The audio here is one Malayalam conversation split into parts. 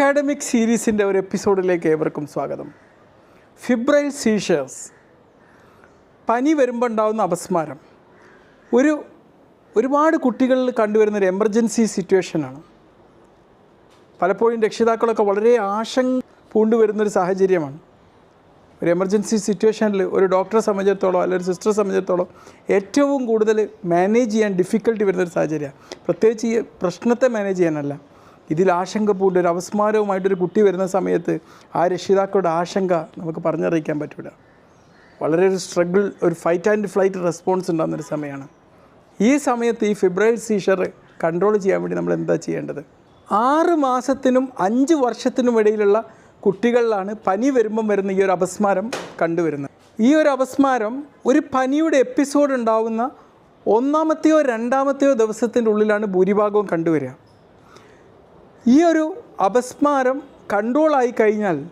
അക്കാഡമിക് സീരീസിന്റെ ഒരു എപ്പിസോഡിലേക്ക് ഏവർക്കും സ്വാഗതം. ഫിബ്രൈൽ സീഷേഴ്സ് പനി വരുമ്പോൾ ഉണ്ടാകുന്ന അപസ്മാരം. ഒരു ഒരുപാട് കുട്ടികളിൽ കണ്ടുവരുന്നൊരു എമർജൻസി സിറ്റുവേഷനാണ് പലപ്പോഴും രക്ഷിതാക്കളൊക്കെ വളരെ ആശങ്ക പൂണ്ടുവരുന്നൊരു സാഹചര്യമാണ്. ഒരു എമർജൻസി സിറ്റുവേഷനിൽ ഒരു ഡോക്ടറെ സംബന്ധിച്ചിടത്തോളം അല്ലെങ്കിൽ ഒരു സിസ്റ്ററെ സംബന്ധിച്ചിടത്തോളം ഏറ്റവും കൂടുതൽ മാനേജ് ചെയ്യാൻ ഡിഫിക്കൽട്ടി വരുന്നൊരു സാഹചര്യമാണ്. പ്രത്യേകിച്ച് ഈ പ്രശ്നത്തെ മാനേജ് ചെയ്യാനല്ല. ഇതിൽ ആശങ്ക പൂണ്ട് ഒരു അവസ്മാരവുമായിട്ടൊരു കുട്ടി വരുന്ന സമയത്ത് ആ രക്ഷിതാക്കളുടെ ആശങ്ക നമുക്ക് പറഞ്ഞറിയിക്കാൻ പറ്റില്ല വളരെ ഒരു സ്ട്രഗിൾ ഒരു ഫൈറ്റ് ആൻഡ് ഫ്ലൈറ്റ് റെസ്പോൺസ് ഉണ്ടാകുന്നൊരു സമയമാണ്. ഈ സമയത്ത് ഈ ഫിബ്രൈൽ സീഷർ കൺട്രോൾ ചെയ്യാൻ വേണ്ടി നമ്മൾ എന്താ ചെയ്യേണ്ടത്? ആറ് മാസത്തിനും അഞ്ച് വർഷത്തിനും ഇടയിലുള്ള കുട്ടികളിലാണ് പനി വരുമ്പം വരുന്ന ഈ ഒരു അപസ്മാരം കണ്ടുവരുന്നത്. ഈ ഒരു അപസ്മാരം ഒരു പനിയുടെ എപ്പിസോഡ് ഉണ്ടാകുന്ന ഒന്നാമത്തെയോ രണ്ടാമത്തെയോ ദിവസത്തിന്റെ ഉള്ളിലാണ് ഭൂരിഭാഗവും കണ്ടുവരിക. ഈ ഒരു അപസ്മാരം കൺട്രോളായി കഴിഞ്ഞാൽ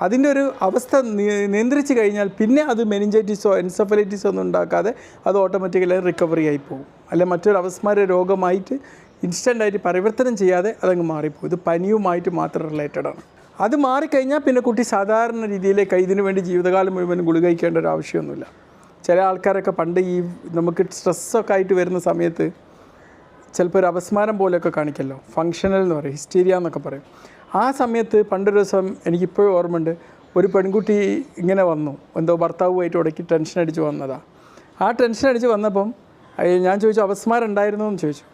അതിന്റെ ഒരു അവസ്ഥ നിയന്ത്രിച്ച് കഴിഞ്ഞാൽ പിന്നെ അത് മെനിഞ്ചൈറ്റിസോ എൻസഫലൈറ്റിസോ ഒന്നും ഉണ്ടാക്കാതെ അത് ഓട്ടോമാറ്റിക്കലി റിക്കവറി ആയി പോകും. അല്ലെ മറ്റൊരു അപസ്മാര രോഗമായിട്ട് ഇൻസ്റ്റന്റായിട്ട് പരിവർത്തനം ചെയ്യാതെ അതങ്ങ് മാറിപ്പോകും. ഇത് പനിയുമായിട്ട് മാത്രം റിലേറ്റഡ് ആണ്. അത് മാറിക്കഴിഞ്ഞാൽ പിന്നെ കുട്ടി സാധാരണ രീതിയിലേക്ക് ഇതിനു വേണ്ടി ജീവിതകാലം മുഴുവൻ ഗുളിക കഴിക്കേണ്ട ഒരു ആവശ്യമൊന്നുമില്ല. ചില ആൾക്കാരൊക്കെ പണ്ട് ഈ നമുക്ക് സ്ട്രെസ്സൊക്കെ ആയിട്ട് വരുന്ന സമയത്ത് ചിലപ്പോൾ ഒരു അപസ്മാരം പോലെയൊക്കെ കാണിക്കല്ലോ. ഫങ്ഷണൽ എന്ന് പറയും ഹിസ്റ്റീരിയ എന്നൊക്കെ പറയും. ആ സമയത്ത് പണ്ടൊരു ദിവസം എനിക്കിപ്പോഴും ഓർമ്മയുണ്ട് ഒരു പെൺകുട്ടി ഇങ്ങനെ വന്നു. എന്തോ ഭർത്താവുമായിട്ട് ഉടക്കി ടെൻഷൻ അടിച്ച് വന്നതാ. ആ ടെൻഷൻ അടിച്ച് വന്നപ്പം ഞാൻ ചോദിച്ചു അപസ്മാരം ഉണ്ടായിരുന്നോ? എന്ന് ചോദിച്ചു.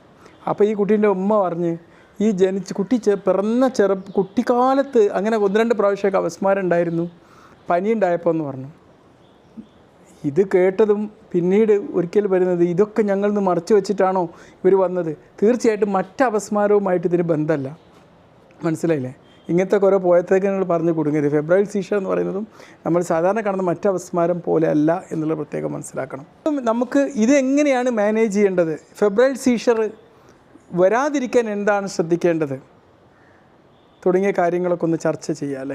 അപ്പോൾ ഈ കുട്ടീന്റെ ഉമ്മ പറഞ്ഞ് ഈ ജനിച്ച് കുട്ടി പിറന്ന ചെറു കുട്ടിക്കാലത്ത് അങ്ങനെ ഒന്ന് രണ്ട് പ്രാവശ്യമൊക്കെ അപസ്മാരം ഉണ്ടായിരുന്നു പനി ഉണ്ടായപ്പോൾ എന്ന് പറഞ്ഞു. ഇത് കേട്ടതും പിന്നീട് ഒരിക്കൽ വരുന്നത് ഇതൊക്കെ ഞങ്ങളിൽ നിന്ന് മറച്ചു വെച്ചിട്ടാണോ ഇവർ വന്നത്? തീർച്ചയായിട്ടും മറ്റ് അപസ്മാരവുമായിട്ട് ഇതിന് ബന്ധമല്ല. മനസ്സിലായില്ലേ? ഇങ്ങനത്തെ കുറേ പോയത്തേക്ക് നിങ്ങൾ പറഞ്ഞു കൊടുങ്ങരുത് ഫെബ്രുവരി സീഷർ എന്ന് പറയുന്നതും നമ്മൾ സാധാരണ കാണുന്ന മറ്റ് അപസ്മാരം പോലെ അല്ല എന്നുള്ളത് പ്രത്യേകം മനസ്സിലാക്കണം. നമുക്ക് ഇത് എങ്ങനെയാണ് മാനേജ് ചെയ്യേണ്ടത്? ഫെബ്രുവരി സീഷർ വരാതിരിക്കാൻ എന്താണ് ശ്രദ്ധിക്കേണ്ടത്? തുടങ്ങിയ കാര്യങ്ങളൊക്കെ ഒന്ന് ചർച്ച ചെയ്യാം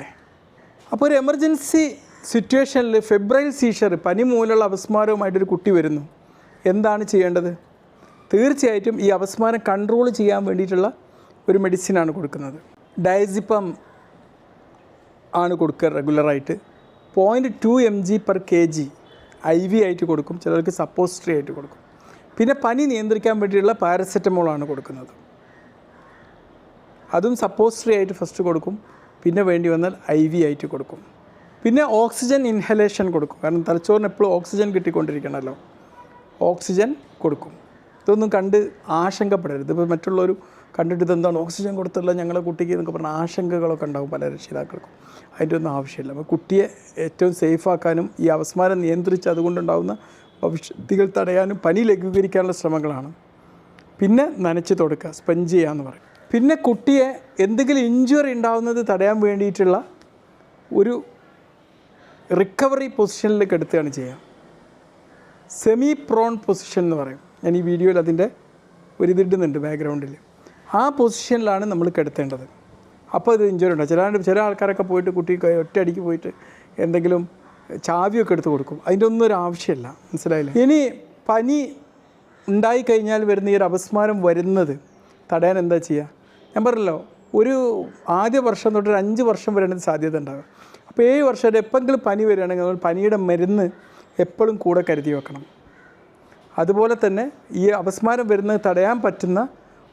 അപ്പോൾ ഒരു എമർജൻസി സിറ്റുവേഷനിൽ ഫെബ്രൈൽ സീഷർ പനി മൂലമുള്ള അപസ്മാരവുമായിട്ടൊരു കുട്ടി വരുന്നു. എന്താണ് ചെയ്യേണ്ടത്? തീർച്ചയായിട്ടും ഈ അപസ്മാരം കൺട്രോൾ ചെയ്യാൻ വേണ്ടിയിട്ടുള്ള ഒരു മെഡിസിനാണ് കൊടുക്കുന്നത്. ഡയസിപ്പം ആണ് കൊടുക്കുക റെഗുലറായിട്ട് point two M G per K G I V ആയിട്ട് കൊടുക്കും. ചിലർക്ക് സപ്പോസ്റ്ററി ആയിട്ട് കൊടുക്കും. പിന്നെ പനി നിയന്ത്രിക്കാൻ വേണ്ടിയുള്ള പാരസെറ്റമോളാണ് കൊടുക്കുന്നത്. അതും സപ്പോസ്റ്ററി ആയിട്ട് ഫസ്റ്റ് കൊടുക്കും. പിന്നെ വേണ്ടി വന്നാൽ ഐ വി ആയിട്ട് കൊടുക്കും. പിന്നെ ഓക്സിജൻ ഇൻഹലേഷൻ കൊടുക്കും. കാരണം തലച്ചോറിന് എപ്പോഴും ഓക്സിജൻ കിട്ടിക്കൊണ്ടിരിക്കണമല്ലോ ഓക്സിജൻ കൊടുക്കും. ഇതൊന്നും കണ്ട് ആശങ്കപ്പെടരുത്. ഇപ്പോൾ മറ്റുള്ളവർ കണ്ടിട്ട് ഇതെന്താണ് ഓക്സിജൻ കൊടുത്തുള്ള ഞങ്ങളെ കുട്ടിക്ക് എന്നൊക്കെ പറഞ്ഞ ആശങ്കകളൊക്കെ ഉണ്ടാകും പല രക്ഷിതാക്കൾക്കും. അതിന്റെ ഒന്നും ആവശ്യമില്ല. അപ്പോൾ കുട്ടിയെ ഏറ്റവും സേഫാക്കാനും ഈ അവസ്മാരം നിയന്ത്രിച്ച് അതുകൊണ്ടുണ്ടാകുന്ന ഭവിഷ്യത്തുകൾ തടയാനും പനി ലഘൂകരിക്കാനുള്ള ശ്രമങ്ങളാണ്. പിന്നെ നനച്ച് തൊടുക്കുക സ്പെഞ്ച് ചെയ്യാമെന്ന് പറയും. പിന്നെ കുട്ടിയെ എന്തെങ്കിലും ഇഞ്ചുറി ഉണ്ടാവുന്നത് തടയാൻ വേണ്ടിയിട്ടുള്ള ഒരു റിക്കവറി പൊസിഷനിലേക്ക് എടുത്തുകയാണ് ചെയ്യുക. സെമി പ്രോൺ പൊസിഷൻ എന്ന് പറയും. ഞാൻ ഈ വീഡിയോയിൽ അതിന്റെ ഒരു ഇതിടുന്നുണ്ട് ബാക്ക്ഗ്രൗണ്ടിൽ ആ പൊസിഷനിലാണ് നമ്മൾ കിടത്തേണ്ടത്. അപ്പോൾ ഇത് ഇഞ്ചുറി ഉണ്ടാവും. ചില ചില ആൾക്കാരൊക്കെ പോയിട്ട് കുട്ടി ഒറ്റയടിക്ക് പോയിട്ട് എന്തെങ്കിലും ചാവിയൊക്കെ എടുത്ത് കൊടുക്കും. അതിന്റെ ഒന്നും ഒരു ആവശ്യമില്ല. മനസ്സിലായില്ല? ഇനി പനി ഉണ്ടായിക്കഴിഞ്ഞാൽ വരുന്ന ഈ ഒരു അപസ്മാരം വരുന്നത് തടയാൻ എന്താ ചെയ്യുക? ഞാൻ പറഞ്ഞല്ലോ ഒരു ആദ്യ വർഷം തൊട്ട് ഒരു അഞ്ച് വർഷം വരെയാണ് സാധ്യത ഉണ്ടാകുക അപ്പോൾ ഏഴ് വർഷം എപ്പോഴെങ്കിലും പനി വരികയാണെങ്കിൽ നമ്മൾ പനിയുടെ മരുന്ന് എപ്പോഴും കൂടെ കരുതി വെക്കണം. അതുപോലെ തന്നെ ഈ അപസ്മാരം വരുന്നത് തടയാൻ പറ്റുന്ന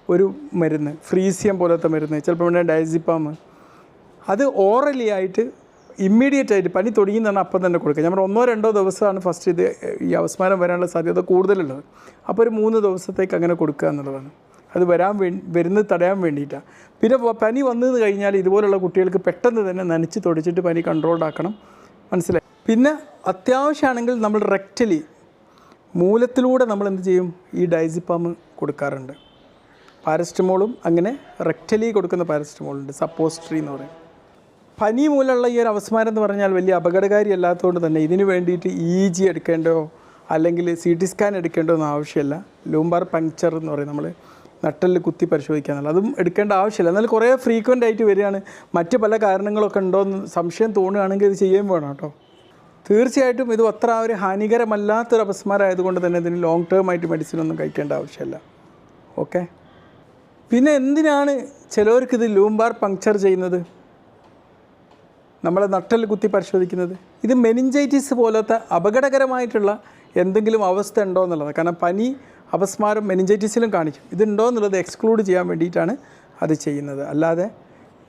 ഒരു മരുന്ന് ഫ്രീസിയം പോലത്തെ മരുന്ന് ചിലപ്പോൾ ഇവിടെ ഡയസിപ്പാം അത് ഓറലി ആയിട്ട് ഇമ്മീഡിയറ്റ് ആയിട്ട് പനി തുടങ്ങി പറഞ്ഞാൽ അപ്പം തന്നെ കൊടുക്കുക. നമ്മൾ ഒന്നോ രണ്ടോ ദിവസമാണ് ഫസ്റ്റ് ഇത് ഈ അവസ്മാരം വരാനുള്ള സാധ്യത കൂടുതലുള്ളത്. അപ്പോൾ ഒരു മൂന്ന് ദിവസത്തേക്ക് അങ്ങനെ കൊടുക്കുക എന്നുള്ളതാണ്. അത് വരാൻ വേ വരുന്നത് തടയാൻ വേണ്ടിയിട്ടാണ് പിന്നെ പനി വന്നു കഴിഞ്ഞാൽ ഇതുപോലുള്ള കുട്ടികൾക്ക് പെട്ടെന്ന് തന്നെ നനച്ച് തൊടിച്ചിട്ട് പനി കൺട്രോൾഡ് ആക്കണം. മനസ്സിലായി? പിന്നെ അത്യാവശ്യമാണെങ്കിൽ നമ്മൾ റെക്റ്റലി മൂലത്തിലൂടെ നമ്മൾ എന്ത് ചെയ്യും? ഈ ഡൈസിപ്പാമ് കൊടുക്കാറുണ്ട്. പാരസ്റ്റമോളും അങ്ങനെ റെക്റ്റലി കൊടുക്കുന്ന പാരസ്റ്റമോളുണ്ട് സപ്പോസ്ട്രി എന്ന് പറയും. പനി മൂലമുള്ള ഈ ഒരു അവസ്മാരം എന്ന് പറഞ്ഞാൽ വലിയ അപകടകാരി അല്ലാത്തതുകൊണ്ട് തന്നെ ഇതിന് വേണ്ടിയിട്ട് ഇ ജി എടുക്കേണ്ടോ? അല്ലെങ്കിൽ സി ടി സ്കാൻ എടുക്കേണ്ടോ ഒന്നും ആവശ്യമില്ല. ലൂംബാർ പങ്ക്ചർ എന്ന് പറയും നമ്മൾ നട്ടലിൽ കുത്തി പരിശോധിക്കാന്നുള്ളത് അതും എടുക്കേണ്ട ആവശ്യമില്ല. എന്നാൽ കുറേ ഫ്രീക്വന്റ് ആയിട്ട് വരികയാണ്. മറ്റ് പല കാരണങ്ങളൊക്കെ ഉണ്ടോ എന്ന് സംശയം തോന്നുകയാണെങ്കിൽ ഇത് ചെയ്യുകയും വേണം കേട്ടോ. തീർച്ചയായിട്ടും ഇത് അത്ര ഒരു ഹാനികരമല്ലാത്തൊരു അപസ്മാരം ആയതുകൊണ്ട് തന്നെ ഇതിന് ലോങ് ടേം ആയിട്ട് മെഡിസിൻ ഒന്നും കഴിക്കേണ്ട ആവശ്യമില്ല. ഓക്കെ പിന്നെ എന്തിനാണ് ചിലവർക്ക് ഇത് ലൂംബാർ പങ്ക്ചർ ചെയ്യുന്നത്? നമ്മളെ നട്ടൽ കുത്തി പരിശോധിക്കുന്നത്. ഇത് മെനിഞ്ചൈറ്റിസ് പോലത്തെ അപകടകരമായിട്ടുള്ള എന്തെങ്കിലും അവസ്ഥ ഉണ്ടോ എന്നുള്ളത് കാരണം പനി അപസ്മാരം മെനിഞ്ചൈറ്റിസിലും കാണിക്കും. ഇതുണ്ടോ എന്നുള്ളത് എക്സ്ക്ലൂഡ് ചെയ്യാൻ വേണ്ടിയിട്ടാണ് അത് ചെയ്യുന്നത്. അല്ലാതെ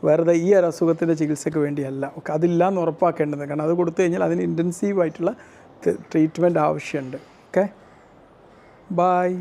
വെറുതെ ഈ ഒരു അസുഖത്തിന്റെ ചികിത്സയ്ക്ക് വേണ്ടിയല്ല. ഒക്കെ അതില്ല എന്ന് ഉറപ്പാക്കേണ്ടത്. കാരണം അത് കൊടുത്തു കഴിഞ്ഞാൽ അതിന് ഇന്റൻസീവായിട്ടുള്ള ട്രീറ്റ്മെന്റ് ആവശ്യമുണ്ട്. Okay bye